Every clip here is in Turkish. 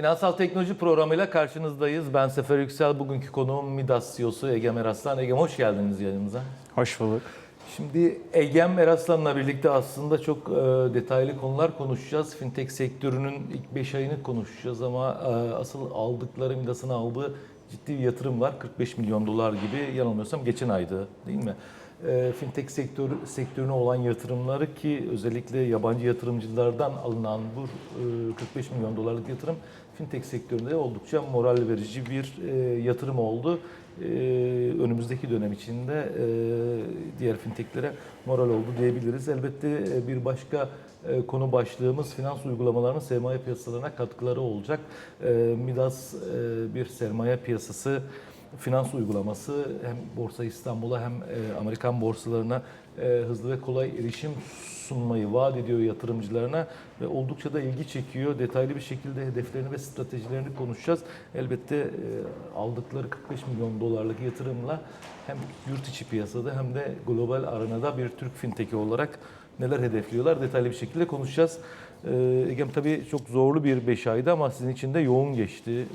Finansal Teknoloji programıyla karşınızdayız. Ben Sefer Yüksel. Bugünkü konuğum Midas CEO'su Egem Eraslan. Egem hoş geldiniz yayınımıza. Hoş bulduk. Şimdi Egem Eraslan'la birlikte aslında çok e, detaylı konular konuşacağız. Fintech sektörünün ilk 5 ayını konuşacağız ama e, asıl aldıkları Midas'ın aldığı ciddi bir yatırım var. 45 milyon dolar gibi yanılmıyorsam geçen aydı değil mi? E, Fintech sektörü, sektörüne olan yatırımları ki özellikle yabancı yatırımcılardan alınan bu e, 45 milyon dolarlık yatırım fintech sektöründe oldukça moral verici bir e, yatırım oldu. E, önümüzdeki dönem içinde e, diğer fintechlere moral oldu diyebiliriz. Elbette e, bir başka e, konu başlığımız finans uygulamalarının sermaye piyasalarına katkıları olacak. E, Midas e, bir sermaye piyasası finans uygulaması hem Borsa İstanbul'a hem e, Amerikan borsalarına e, hızlı ve kolay erişim sunmayı vaat ediyor yatırımcılarına ve oldukça da ilgi çekiyor. Detaylı bir şekilde hedeflerini ve stratejilerini konuşacağız. Elbette e, aldıkları 45 milyon dolarlık yatırımla hem yurt içi piyasada hem de global arenada bir Türk fintech'i olarak neler hedefliyorlar detaylı bir şekilde konuşacağız. Egem tabii çok zorlu bir 5 aydı ama sizin için de yoğun geçti.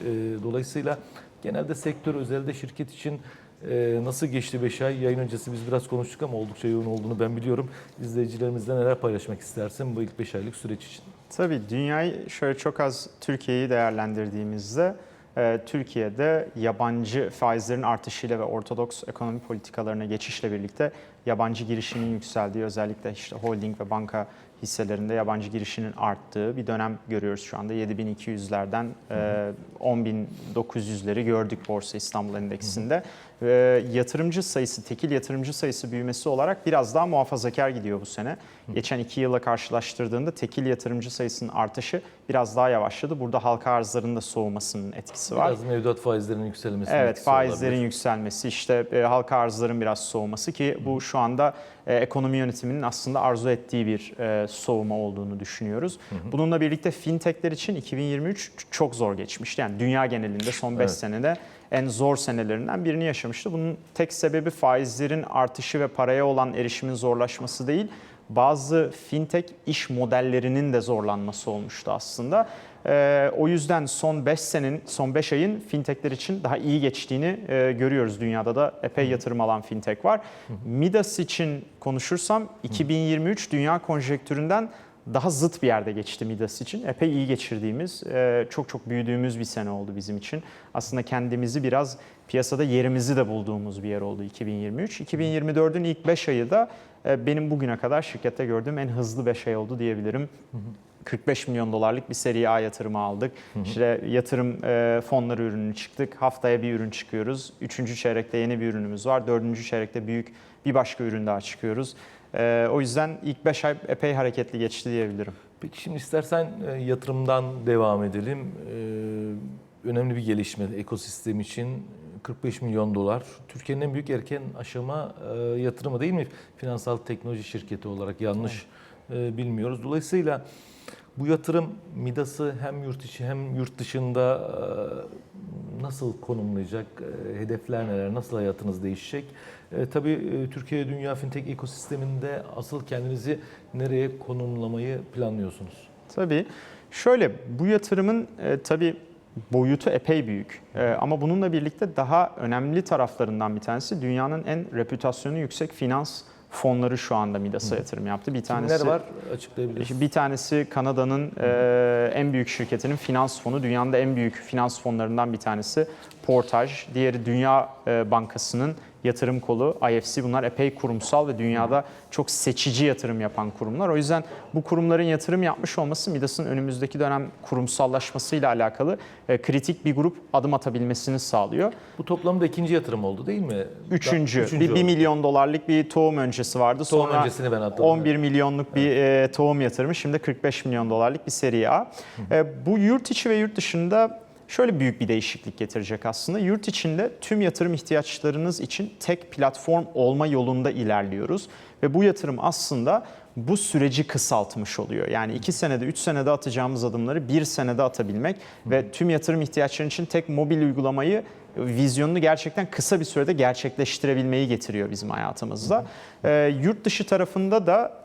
Dolayısıyla genelde sektör özelde şirket için ee, nasıl geçti 5 ay? Yayın öncesi biz biraz konuştuk ama oldukça yoğun olduğunu ben biliyorum. İzleyicilerimizle neler paylaşmak istersin bu ilk 5 aylık süreç için? Tabii dünyayı şöyle çok az Türkiye'yi değerlendirdiğimizde e, Türkiye'de yabancı faizlerin artışıyla ve ortodoks ekonomi politikalarına geçişle birlikte yabancı girişinin yükseldiği özellikle işte holding ve banka hisselerinde yabancı girişinin arttığı bir dönem görüyoruz şu anda. 7200'lerden e, 10900'leri gördük Borsa İstanbul Endeksinde. E, yatırımcı sayısı, tekil yatırımcı sayısı büyümesi olarak biraz daha muhafazakar gidiyor bu sene. Geçen iki yıla karşılaştırdığında tekil yatırımcı sayısının artışı biraz daha yavaşladı. Burada halka arzlarının da soğumasının etkisi var. Biraz mevduat faizlerinin yükselmesi. Evet faizlerin yükselmesi işte e, halka arzların biraz soğuması ki bu şu anda ekonomi yönetiminin aslında arzu ettiği bir e, soğuma olduğunu düşünüyoruz. Bununla birlikte fintechler için 2023 çok zor geçmişti. Yani dünya genelinde son 5 Evet. senede en zor senelerinden birini yaşamıştı. Bunun tek sebebi faizlerin artışı ve paraya olan erişimin zorlaşması değil. Bazı fintech iş modellerinin de zorlanması olmuştu aslında. Ee, o yüzden son 5 senenin, son 5 ayın fintechler için daha iyi geçtiğini e, görüyoruz. Dünyada da epey yatırım alan fintech var. Midas için konuşursam 2023 dünya konjektüründen daha zıt bir yerde geçti Midas için. Epey iyi geçirdiğimiz, e, çok çok büyüdüğümüz bir sene oldu bizim için. Aslında kendimizi biraz piyasada yerimizi de bulduğumuz bir yer oldu 2023. 2024'ün ilk 5 ayı da e, benim bugüne kadar şirkette gördüğüm en hızlı 5 ay oldu diyebilirim. 45 milyon dolarlık bir seri A yatırımı aldık. İşte yatırım e, fonları ürünü çıktık. Haftaya bir ürün çıkıyoruz. Üçüncü çeyrekte yeni bir ürünümüz var. Dördüncü çeyrekte büyük bir başka ürün daha çıkıyoruz. E, o yüzden ilk 5 ay epey hareketli geçti diyebilirim. Peki şimdi istersen e, yatırımdan devam edelim. Ee, önemli bir gelişme ekosistem için 45 milyon dolar. Türkiye'nin en büyük erken aşama e, yatırımı değil mi? Finansal teknoloji şirketi olarak yanlış e, bilmiyoruz. Dolayısıyla bu yatırım Midas'ı hem yurt içi hem yurt dışında e, nasıl konumlayacak? E, hedefler neler? Nasıl hayatınız değişecek? Tabii e, Türkiye Dünya Fintech ekosisteminde asıl kendinizi nereye konumlamayı planlıyorsunuz? Tabii. Şöyle bu yatırımın tabii boyutu epey büyük. E, ama bununla birlikte daha önemli taraflarından bir tanesi dünyanın en reputasyonu yüksek finans fonları şu anda Midas'a yatırım yaptı. Bir tanesi Kimler var açıklayabilirsiniz? Bir tanesi Kanada'nın e, en büyük şirketinin finans fonu, dünyanın da en büyük finans fonlarından bir tanesi Portage. Diğeri Dünya e, Bankası'nın yatırım kolu IFC. Bunlar epey kurumsal ve dünyada çok seçici yatırım yapan kurumlar. O yüzden bu kurumların yatırım yapmış olması Midas'ın önümüzdeki dönem kurumsallaşmasıyla alakalı e, kritik bir grup adım atabilmesini sağlıyor. Bu toplamda ikinci yatırım oldu değil mi? Üçüncü, Da- bir 1 oldu. milyon dolarlık bir tohum öncesi vardı. Tohum Sonra öncesini ben atladım, 11 milyonluk bir e, tohum yatırımı. Şimdi 45 milyon dolarlık bir seri A. Bu yurt içi ve yurt dışında şöyle büyük bir değişiklik getirecek aslında. Yurt içinde tüm yatırım ihtiyaçlarınız için tek platform olma yolunda ilerliyoruz. Ve bu yatırım aslında bu süreci kısaltmış oluyor. Yani 2 senede, 3 senede atacağımız adımları 1 senede atabilmek ve tüm yatırım ihtiyaçları için tek mobil uygulamayı vizyonunu gerçekten kısa bir sürede gerçekleştirebilmeyi getiriyor bizim hayatımızda. Ee, yurt dışı tarafında da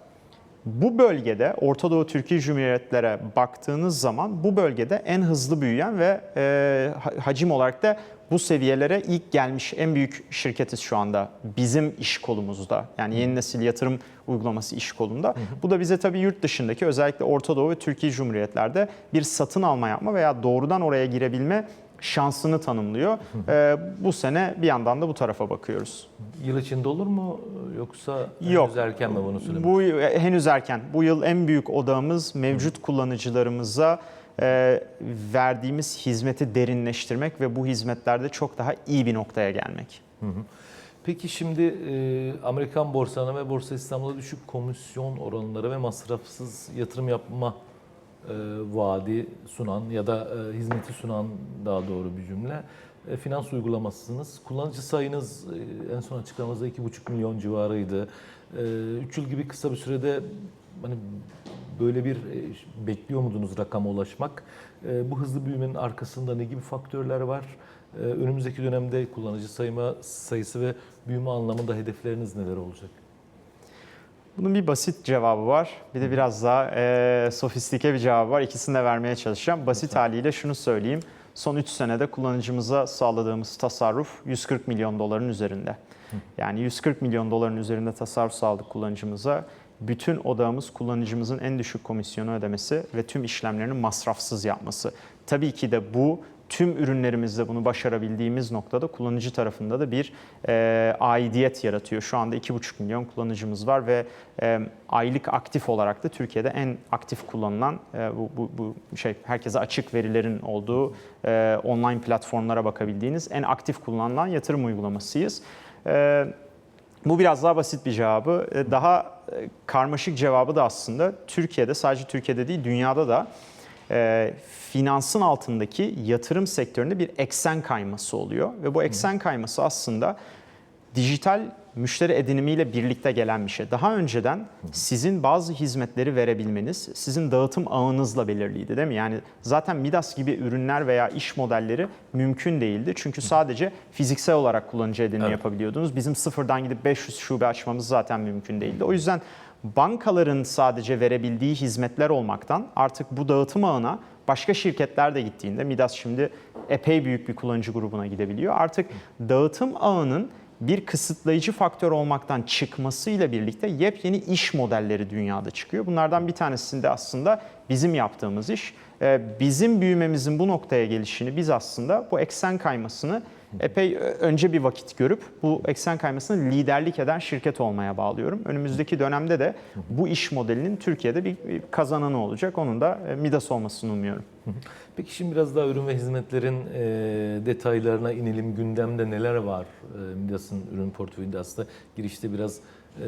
Bu bölgede Orta Doğu Türkiye Cumhuriyetlere baktığınız zaman bu bölgede en hızlı büyüyen ve e, ha- hacim olarak da bu seviyelere ilk gelmiş en büyük şirketiz şu anda bizim iş kolumuzda. Yani yeni nesil yatırım uygulaması iş kolunda. Bu da bize tabii yurt dışındaki özellikle Orta Doğu ve Türkiye Cumhuriyetlerde bir satın alma yapma veya doğrudan oraya girebilme şansını tanımlıyor. E, bu sene bir yandan da bu tarafa bakıyoruz. Yıl içinde olur mu yoksa Yok. henüz erken mi bunu söylemek? Bu e, henüz erken. Bu yıl en büyük odağımız mevcut kullanıcılarımıza e, verdiğimiz hizmeti derinleştirmek ve bu hizmetlerde çok daha iyi bir noktaya gelmek. Peki şimdi e, Amerikan borsana ve Borsa İstanbul'da düşük komisyon oranları ve masrafsız yatırım yapma e, vaadi sunan ya da e, hizmeti sunan daha doğru bir cümle e, finans uygulamasısınız. Kullanıcı sayınız e, en son açıklamamızda 2,5 milyon civarıydı. 3 yıl gibi kısa bir sürede hani böyle bir e, bekliyor muydunuz rakama ulaşmak? E, bu hızlı büyümenin arkasında ne gibi faktörler var? E, önümüzdeki dönemde kullanıcı sayma sayısı ve büyüme anlamında hedefleriniz neler olacak? Bunun bir basit cevabı var. Bir de biraz daha e, sofistike bir cevabı var. İkisini de vermeye çalışacağım. Basit haliyle şunu söyleyeyim. Son 3 senede kullanıcımıza sağladığımız tasarruf 140 milyon doların üzerinde. Yani 140 milyon doların üzerinde tasarruf sağladık kullanıcımıza. Bütün odağımız kullanıcımızın en düşük komisyonu ödemesi ve tüm işlemlerini masrafsız yapması. Tabii ki de bu tüm ürünlerimizde bunu başarabildiğimiz noktada kullanıcı tarafında da bir e, aidiyet yaratıyor. Şu anda 2,5 milyon kullanıcımız var ve e, aylık aktif olarak da Türkiye'de en aktif kullanılan e, bu, bu, bu şey herkese açık verilerin olduğu e, online platformlara bakabildiğiniz en aktif kullanılan yatırım uygulamasıyız. E, bu biraz daha basit bir cevabı. E, Daha e, karmaşık cevabı da aslında Türkiye'de sadece Türkiye'de değil dünyada da e, finansın altındaki yatırım sektöründe bir eksen kayması oluyor. Ve bu eksen kayması aslında dijital müşteri edinimiyle birlikte gelen bir şey. Daha önceden sizin bazı hizmetleri verebilmeniz sizin dağıtım ağınızla belirliydi değil mi? Yani zaten Midas gibi ürünler veya iş modelleri mümkün değildi. Çünkü sadece fiziksel olarak kullanıcı edinimi Evet. yapabiliyordunuz. Bizim sıfırdan gidip 500 şube açmamız zaten mümkün değildi. O yüzden bankaların sadece verebildiği hizmetler olmaktan artık bu dağıtım ağına başka şirketler de gittiğinde Midas şimdi epey büyük bir kullanıcı grubuna gidebiliyor. Artık dağıtım ağının bir kısıtlayıcı faktör olmaktan çıkmasıyla birlikte yepyeni iş modelleri dünyada çıkıyor. Bunlardan bir tanesinde aslında bizim yaptığımız iş. Ee, Bizim büyümemizin bu noktaya gelişini biz aslında bu eksen kaymasını epey ö- önce bir vakit görüp bu eksen kaymasını liderlik eden şirket olmaya bağlıyorum. Önümüzdeki dönemde de bu iş modelinin Türkiye'de bir kazananı olacak. Onun da e, Midas olmasını umuyorum. Peki şimdi biraz daha ürün ve hizmetlerin e, detaylarına inelim. Gündemde neler var e, Midas'ın ürün portföyünde aslında girişte biraz e,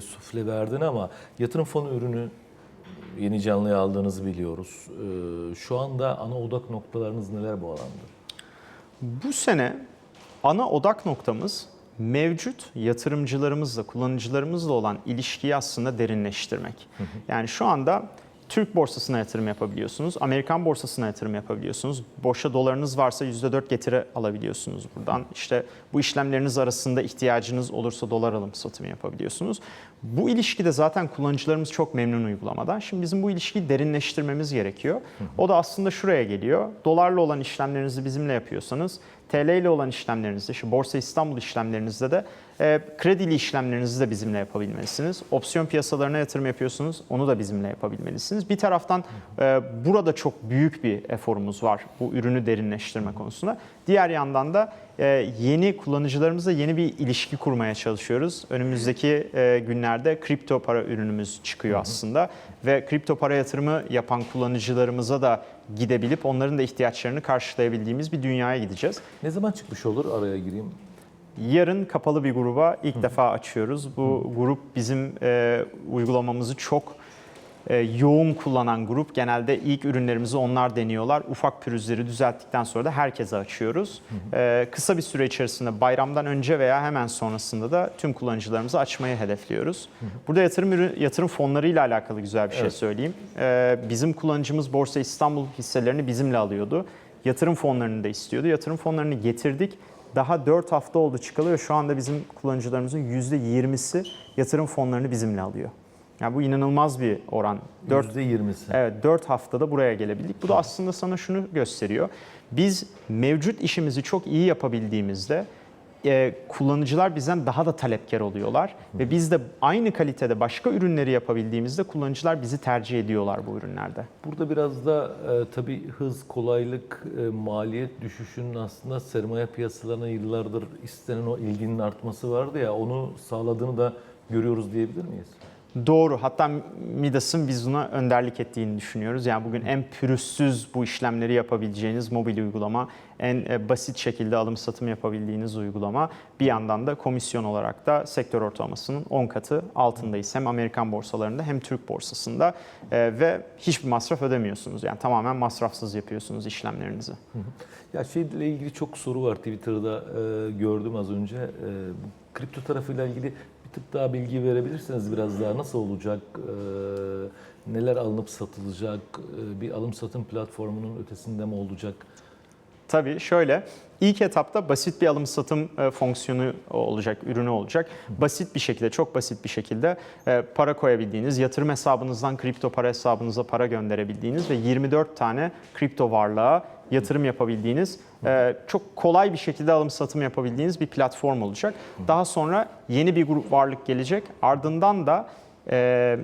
sufle verdin ama yatırım fonu ürünü yeni canlıya aldığınızı biliyoruz. E, şu anda ana odak noktalarınız neler bu alanda? Bu sene ana odak noktamız mevcut yatırımcılarımızla, kullanıcılarımızla olan ilişkiyi aslında derinleştirmek. Yani şu anda Türk borsasına yatırım yapabiliyorsunuz, Amerikan borsasına yatırım yapabiliyorsunuz. Boşa dolarınız varsa %4 getiri alabiliyorsunuz buradan. İşte bu işlemleriniz arasında ihtiyacınız olursa dolar alım satımı yapabiliyorsunuz. Bu ilişkide zaten kullanıcılarımız çok memnun uygulamadan. Şimdi bizim bu ilişkiyi derinleştirmemiz gerekiyor. O da aslında şuraya geliyor. Dolarla olan işlemlerinizi bizimle yapıyorsanız TL ile olan işlemlerinizde, şu Borsa İstanbul işlemlerinizde de e, kredili işlemlerinizi de bizimle yapabilmelisiniz. Opsiyon piyasalarına yatırım yapıyorsunuz, onu da bizimle yapabilmelisiniz. Bir taraftan e, burada çok büyük bir eforumuz var bu ürünü derinleştirme konusunda. Diğer yandan da e, yeni kullanıcılarımızla yeni bir ilişki kurmaya çalışıyoruz. Önümüzdeki e, günlerde kripto para ürünümüz çıkıyor aslında ve kripto para yatırımı yapan kullanıcılarımıza da gidebilip onların da ihtiyaçlarını karşılayabildiğimiz bir dünyaya gideceğiz. Ne zaman çıkmış olur araya gireyim? Yarın kapalı bir gruba ilk defa açıyoruz. Bu grup bizim e, uygulamamızı çok yoğun kullanan grup. Genelde ilk ürünlerimizi onlar deniyorlar. Ufak pürüzleri düzelttikten sonra da herkese açıyoruz. E, kısa bir süre içerisinde bayramdan önce veya hemen sonrasında da tüm kullanıcılarımızı açmayı hedefliyoruz. Burada yatırım ürün, yatırım fonlarıyla alakalı güzel bir şey Evet. söyleyeyim. E, bizim kullanıcımız Borsa İstanbul hisselerini bizimle alıyordu. Yatırım fonlarını da istiyordu. Yatırım fonlarını getirdik. Daha 4 hafta oldu çıkalı ve şu anda bizim kullanıcılarımızın %20'si yatırım fonlarını bizimle alıyor. Yani bu inanılmaz bir oran. 4 %20'si. Evet 4 haftada buraya gelebildik. Bu da aslında sana şunu gösteriyor. Biz mevcut işimizi çok iyi yapabildiğimizde e, kullanıcılar bizden daha da talepkar oluyorlar. Ve biz de aynı kalitede başka ürünleri yapabildiğimizde kullanıcılar bizi tercih ediyorlar bu ürünlerde. Burada biraz da e, tabii hız, kolaylık, e, maliyet düşüşünün aslında sermaye piyasalarına yıllardır istenen o ilginin artması vardı ya onu sağladığını da görüyoruz diyebilir miyiz? Doğru. Hatta Midas'ın biz buna önderlik ettiğini düşünüyoruz. Yani bugün en pürüzsüz bu işlemleri yapabileceğiniz mobil uygulama, en e, basit şekilde alım satım yapabildiğiniz uygulama. Bir yandan da komisyon olarak da sektör ortalamasının 10 katı altındayız. Hem Amerikan borsalarında hem Türk borsasında E, ve hiçbir masraf ödemiyorsunuz. Yani tamamen masrafsız yapıyorsunuz işlemlerinizi. Ya şeyle ilgili çok soru var Twitter'da e, gördüm az önce. Kripto tarafıyla ilgili tık daha bilgi verebilirseniz biraz daha nasıl olacak, e, neler alınıp satılacak, e, bir alım satım platformunun ötesinde mi olacak? Tabii şöyle, ilk etapta basit bir alım satım e, fonksiyonu olacak, ürünü olacak. Basit bir şekilde, çok basit bir şekilde e, para koyabildiğiniz, yatırım hesabınızdan kripto para hesabınıza para gönderebildiğiniz ve 24 tane kripto varlığa yatırım yapabildiğiniz, e, çok kolay bir şekilde alım satım yapabildiğiniz bir platform olacak. Daha sonra yeni bir grup varlık gelecek. Ardından da e,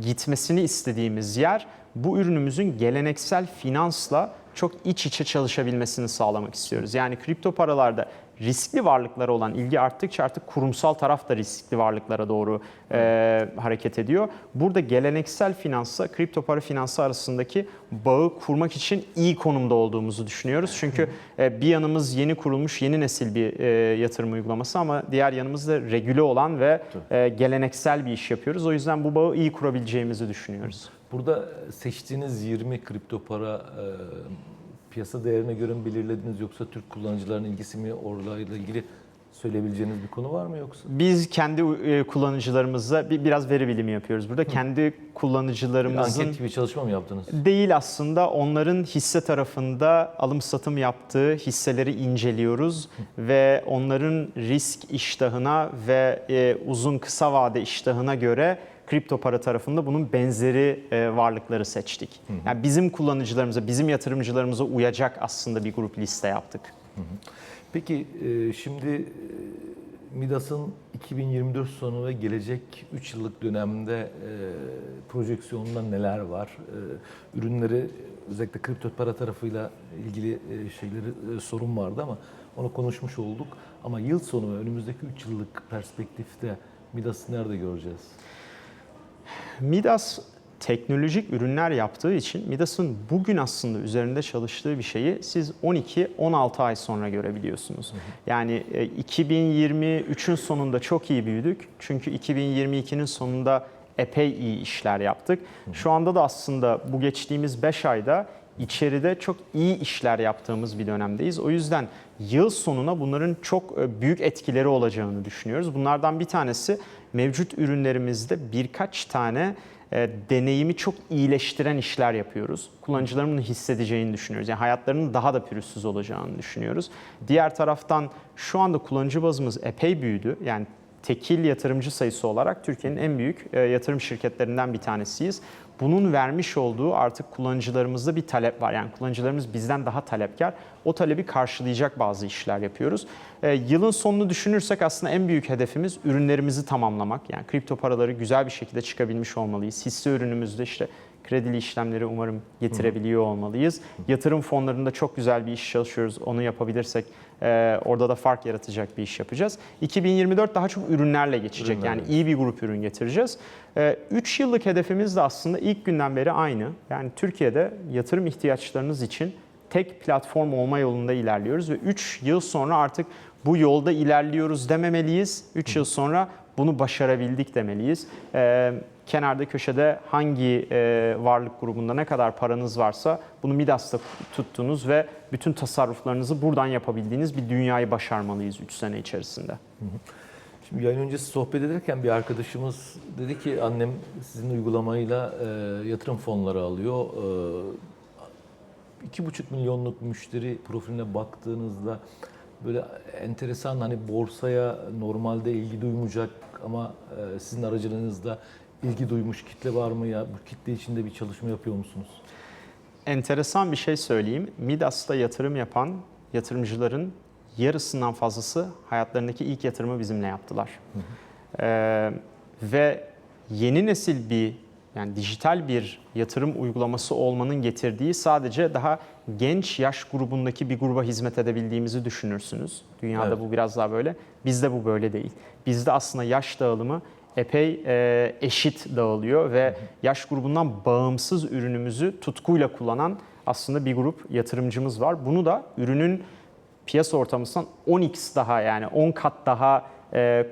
gitmesini istediğimiz yer bu ürünümüzün geleneksel finansla çok iç içe çalışabilmesini sağlamak istiyoruz. Yani kripto paralarda riskli varlıklara olan ilgi arttıkça artık kurumsal taraf da riskli varlıklara doğru e, hareket ediyor. Burada geleneksel finansla kripto para finansı arasındaki bağı kurmak için iyi konumda olduğumuzu düşünüyoruz. Çünkü e, bir yanımız yeni kurulmuş yeni nesil bir e, yatırım uygulaması ama diğer yanımız da regüle olan ve e, geleneksel bir iş yapıyoruz. O yüzden bu bağı iyi kurabileceğimizi düşünüyoruz. Burada seçtiğiniz 20 kripto para e, piyasa değerine göre mi belirlediniz yoksa Türk kullanıcıların ilgisi mi orayla ilgili söyleyebileceğiniz bir konu var mı yoksa? Biz kendi e, kullanıcılarımızla bir, biraz veri bilimi yapıyoruz burada. Kendi Bir kullanıcılarımızın anket gibi çalışma mı yaptınız? değil aslında onların hisse tarafında alım satım yaptığı hisseleri inceliyoruz ve onların risk iştahına ve e, uzun kısa vade iştahına göre kripto para tarafında bunun benzeri e, varlıkları seçtik. Yani bizim kullanıcılarımıza, bizim yatırımcılarımıza uyacak aslında bir grup liste yaptık. Peki e, şimdi e, Midas'ın 2024 sonu ve gelecek 3 yıllık dönemde e, projeksiyonunda neler var? E, ürünleri özellikle kripto para tarafıyla ilgili e, şeyleri e, sorun vardı ama onu konuşmuş olduk. Ama yıl sonu ve önümüzdeki 3 yıllık perspektifte Midas'ı nerede göreceğiz? Midas teknolojik ürünler yaptığı için Midas'ın bugün aslında üzerinde çalıştığı bir şeyi siz 12-16 ay sonra görebiliyorsunuz. Yani e, 2023'ün sonunda çok iyi büyüdük. Çünkü 2022'nin sonunda epey iyi işler yaptık. Şu anda da aslında bu geçtiğimiz 5 ayda içeride çok iyi işler yaptığımız bir dönemdeyiz. O yüzden yıl sonuna bunların çok e, büyük etkileri olacağını düşünüyoruz. Bunlardan bir tanesi mevcut ürünlerimizde birkaç tane e, deneyimi çok iyileştiren işler yapıyoruz. Kullanıcıların bunu hissedeceğini düşünüyoruz. Yani hayatlarının daha da pürüzsüz olacağını düşünüyoruz. Diğer taraftan şu anda kullanıcı bazımız epey büyüdü. Yani tekil yatırımcı sayısı olarak Türkiye'nin en büyük e, yatırım şirketlerinden bir tanesiyiz. Bunun vermiş olduğu artık kullanıcılarımızda bir talep var. Yani kullanıcılarımız bizden daha talepkar. O talebi karşılayacak bazı işler yapıyoruz. E, yılın sonunu düşünürsek aslında en büyük hedefimiz ürünlerimizi tamamlamak. Yani kripto paraları güzel bir şekilde çıkabilmiş olmalıyız. Hisse ürünümüzde işte kredili işlemleri umarım getirebiliyor olmalıyız. Yatırım fonlarında çok güzel bir iş çalışıyoruz. Onu yapabilirsek e, orada da fark yaratacak bir iş yapacağız. 2024 daha çok ürünlerle geçecek. Ürünlerle. Yani iyi bir grup ürün getireceğiz. 3 yıllık hedefimiz de aslında ilk günden beri aynı. Yani Türkiye'de yatırım ihtiyaçlarınız için tek platform olma yolunda ilerliyoruz ve 3 yıl sonra artık bu yolda ilerliyoruz dememeliyiz. 3 yıl sonra bunu başarabildik demeliyiz. Ee, kenarda köşede hangi e, varlık grubunda ne kadar paranız varsa bunu Midas'ta tuttunuz ve bütün tasarruflarınızı buradan yapabildiğiniz bir dünyayı başarmalıyız 3 sene içerisinde. Şimdi yayın öncesi sohbet ederken bir arkadaşımız dedi ki annem sizin uygulamayla e, yatırım fonları alıyor. E, iki buçuk milyonluk müşteri profiline baktığınızda böyle enteresan hani borsaya normalde ilgi duymayacak ama e, sizin aracılığınızda ilgi duymuş kitle var mı ya? Bu kitle içinde bir çalışma yapıyor musunuz? Enteresan bir şey söyleyeyim. Midas'ta yatırım yapan yatırımcıların yarısından fazlası hayatlarındaki ilk yatırımı bizimle yaptılar. Ee, ve yeni nesil bir yani dijital bir yatırım uygulaması olmanın getirdiği sadece daha genç yaş grubundaki bir gruba hizmet edebildiğimizi düşünürsünüz. Dünyada Evet. bu biraz daha böyle. Bizde bu böyle değil. Bizde aslında yaş dağılımı epey e, eşit dağılıyor ve yaş grubundan bağımsız ürünümüzü tutkuyla kullanan aslında bir grup yatırımcımız var. Bunu da ürünün piyasa ortamından 10x daha yani 10 kat daha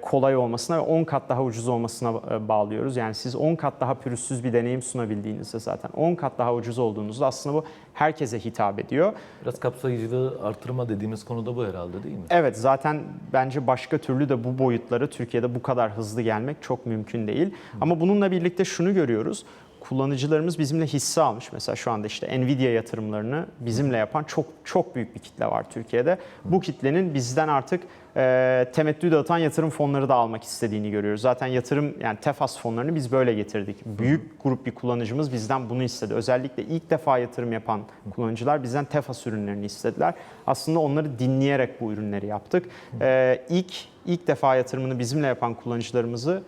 kolay olmasına ve 10 kat daha ucuz olmasına e, bağlıyoruz. Yani siz 10 kat daha pürüzsüz bir deneyim sunabildiğinizde zaten 10 kat daha ucuz olduğunuzda aslında bu herkese hitap ediyor. Biraz kapsayıcılığı artırma dediğimiz konuda bu herhalde değil mi? Evet zaten bence başka türlü de bu boyutları Türkiye'de bu kadar hızlı gelmek çok mümkün değil. Ama bununla birlikte şunu görüyoruz. Kullanıcılarımız bizimle hisse almış. Mesela şu anda işte Nvidia yatırımlarını bizimle yapan çok çok büyük bir kitle var Türkiye'de. Bu kitlenin bizden artık e, temettü dağıtan yatırım fonları da almak istediğini görüyoruz. Zaten yatırım yani TEFAS fonlarını biz böyle getirdik. Büyük grup bir kullanıcımız bizden bunu istedi. Özellikle ilk defa yatırım yapan kullanıcılar bizden TEFAS ürünlerini istediler. Aslında onları dinleyerek bu ürünleri yaptık. E, ilk ilk defa yatırımını bizimle yapan kullanıcılarımızı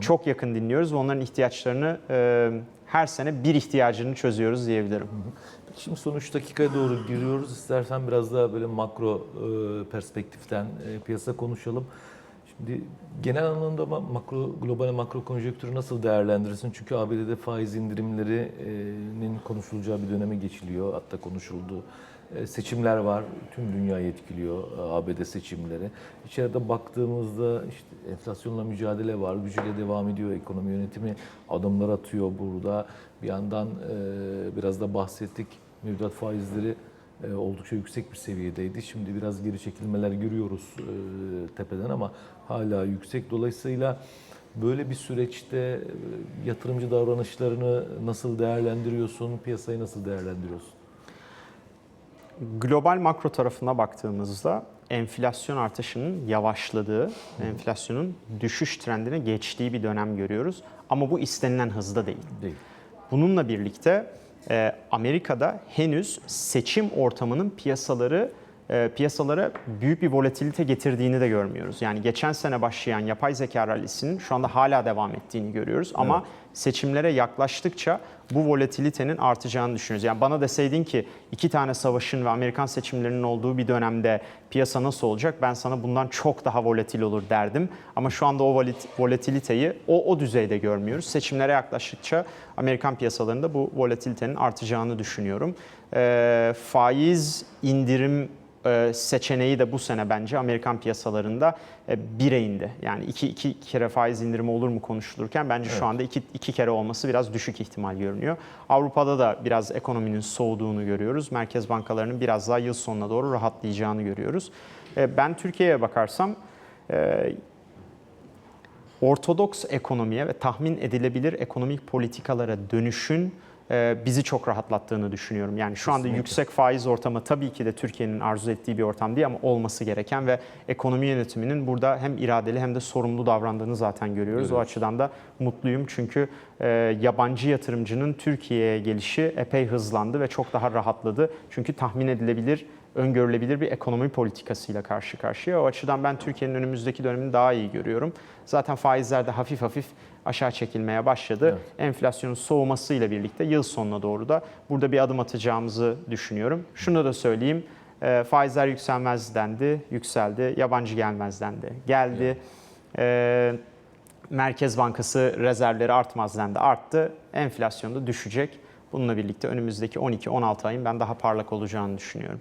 çok yakın dinliyoruz ve onların ihtiyaçlarını e, her sene bir ihtiyacını çözüyoruz diyebilirim. Şimdi sonuç dakikaya doğru giriyoruz. İstersen biraz daha böyle makro e, perspektiften e, piyasa konuşalım. Genel anlamda ma- makro global makro konjonktürü nasıl değerlendirirsin? Çünkü ABD'de faiz indirimlerinin konuşulacağı bir döneme geçiliyor. Hatta konuşuldu. E, Seçimler var. Tüm dünyayı etkiliyor e, ABD seçimleri. İçeride baktığımızda işte enflasyonla mücadele var. Gücüyle devam ediyor. Ekonomi yönetimi adımlar atıyor burada. Bir yandan e, biraz da bahsettik. Mevduat faizleri oldukça yüksek bir seviyedeydi. Şimdi biraz geri çekilmeler görüyoruz tepeden ama hala yüksek. Dolayısıyla böyle bir süreçte e, yatırımcı davranışlarını nasıl değerlendiriyorsun? Piyasayı nasıl değerlendiriyorsun? Global makro tarafına baktığımızda enflasyon artışının yavaşladığı, enflasyonun düşüş trendine geçtiği bir dönem görüyoruz. Ama bu istenilen hızda değil. Değil. Bununla birlikte e, Amerika'da henüz seçim ortamının piyasaları e, piyasalara büyük bir volatilite getirdiğini de görmüyoruz. Yani geçen sene başlayan yapay zeka rallisinin şu anda hala devam ettiğini görüyoruz. Ama seçimlere yaklaştıkça bu volatilitenin artacağını düşünüyoruz. Yani bana deseydin ki iki tane savaşın ve Amerikan seçimlerinin olduğu bir dönemde piyasa nasıl olacak? Ben sana bundan çok daha volatil olur derdim. Ama şu anda o volatiliteyi o, o düzeyde görmüyoruz. Seçimlere yaklaştıkça Amerikan piyasalarında bu volatilitenin artacağını düşünüyorum. Ee, faiz indirim e, seçeneği de bu sene bence Amerikan piyasalarında e, bire indi. Yani iki, iki kere faiz indirimi olur mu konuşulurken bence şu anda iki, iki kere olması biraz düşük ihtimal görünüyor. Avrupa'da da biraz ekonominin soğuduğunu görüyoruz. Merkez bankalarının biraz daha yıl sonuna doğru rahatlayacağını görüyoruz. E, Ben Türkiye'ye bakarsam e, ortodoks ekonomiye ve tahmin edilebilir ekonomik politikalara dönüşün e, bizi çok rahatlattığını düşünüyorum. Yani şu anda Kesinlikle. yüksek faiz ortamı tabii ki de Türkiye'nin arzu ettiği bir ortam değil ama olması gereken ve ekonomi yönetiminin burada hem iradeli hem de sorumlu davrandığını zaten görüyoruz. O Görüyoruz. açıdan da mutluyum çünkü e, yabancı yatırımcının Türkiye'ye gelişi epey hızlandı ve çok daha rahatladı. Çünkü tahmin edilebilir öngörülebilir bir ekonomi politikasıyla karşı karşıya. O açıdan ben Türkiye'nin önümüzdeki dönemini daha iyi görüyorum. Zaten faizler de hafif hafif aşağı çekilmeye başladı. Evet. Enflasyonun soğumasıyla birlikte yıl sonuna doğru da burada bir adım atacağımızı düşünüyorum. Şunu da söyleyeyim. e, Faizler yükselmez dendi, yükseldi. Yabancı gelmez dendi, geldi. E, Merkez Bankası rezervleri artmaz dendi, arttı. Enflasyon da düşecek. Bununla birlikte önümüzdeki 12-16 ayın ben daha parlak olacağını düşünüyorum.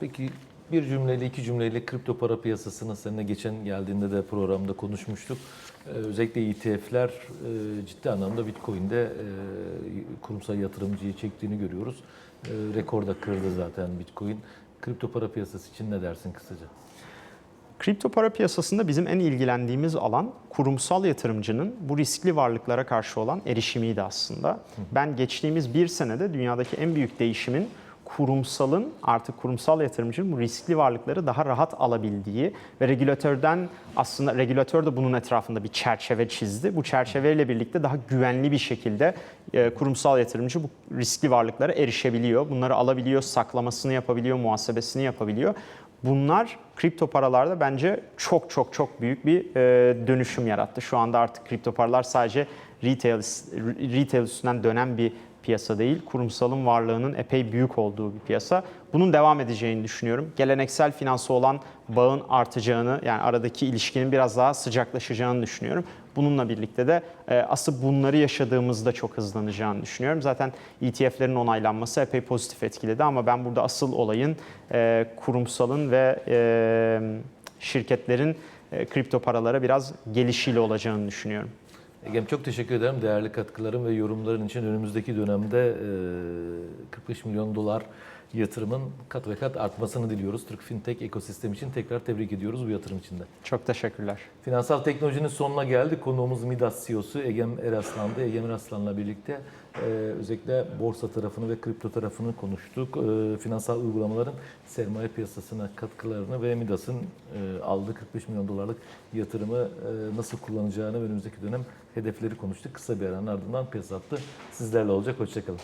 Peki bir cümleyle iki cümleyle kripto para piyasasını seninle geçen geldiğinde de programda konuşmuştuk. Ee, özellikle ETF'ler e, ciddi anlamda Bitcoin'de e, kurumsal yatırımcıyı çektiğini görüyoruz. E, rekor kırdı zaten Bitcoin. Kripto para piyasası için ne dersin kısaca? Kripto para piyasasında bizim en ilgilendiğimiz alan kurumsal yatırımcının bu riskli varlıklara karşı olan erişimiydi aslında. Ben geçtiğimiz bir senede dünyadaki en büyük değişimin kurumsalın artık kurumsal yatırımcının bu riskli varlıkları daha rahat alabildiği ve regülatörden aslında regülatör de bunun etrafında bir çerçeve çizdi. Bu çerçeveyle birlikte daha güvenli bir şekilde e, kurumsal yatırımcı bu riskli varlıklara erişebiliyor. Bunları alabiliyor, saklamasını yapabiliyor, muhasebesini yapabiliyor. Bunlar kripto paralarda bence çok çok çok büyük bir e, dönüşüm yarattı. Şu anda artık kripto paralar sadece retail retail üstünden dönen bir piyasa değil, kurumsalın varlığının epey büyük olduğu bir piyasa. Bunun devam edeceğini düşünüyorum. Geleneksel finansı olan bağın artacağını, yani aradaki ilişkinin biraz daha sıcaklaşacağını düşünüyorum. Bununla birlikte de e, asıl bunları yaşadığımızda çok hızlanacağını düşünüyorum. Zaten ETF'lerin onaylanması epey pozitif etkiledi ama ben burada asıl olayın e, kurumsalın ve e, şirketlerin kripto paralara biraz gelişiyle olacağını düşünüyorum. Egem çok teşekkür ederim değerli katkıların ve yorumların için. Önümüzdeki dönemde e, 45 milyon dolar yatırımın kat ve kat artmasını diliyoruz. Türk Fintech ekosistemi için tekrar tebrik ediyoruz bu yatırım için de. Çok teşekkürler. Finansal teknolojinin sonuna geldik. Konuğumuz Midas CEO'su Egem Eraslan'dı. Egem Eraslan'la birlikte e, özellikle borsa tarafını ve kripto tarafını konuştuk. E, finansal uygulamaların sermaye piyasasına katkılarını ve Midas'ın e, aldığı 45 milyon dolarlık yatırımı e, nasıl kullanacağını önümüzdeki dönem hedefleri konuştuk. Kısa bir aranın ardından piyasa hattı sizlerle olacak. Hoşçakalın.